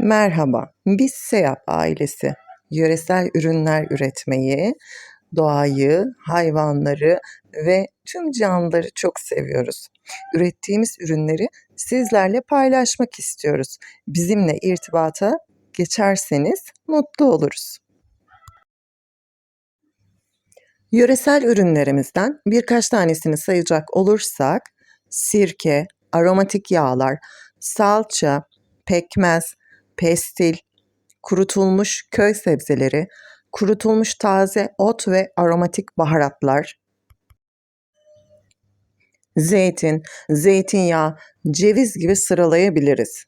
Merhaba, biz SEAP ailesi yöresel ürünler üretmeyi, doğayı, hayvanları ve tüm canlıları çok seviyoruz. Ürettiğimiz ürünleri sizlerle paylaşmak istiyoruz. Bizimle irtibata geçerseniz mutlu oluruz. Yöresel ürünlerimizden birkaç tanesini sayacak olursak sirke, aromatik yağlar, salça, pekmez, pestil, kurutulmuş köy sebzeleri, kurutulmuş taze ot ve aromatik baharatlar, zeytin, zeytinyağı, ceviz gibi sıralayabiliriz.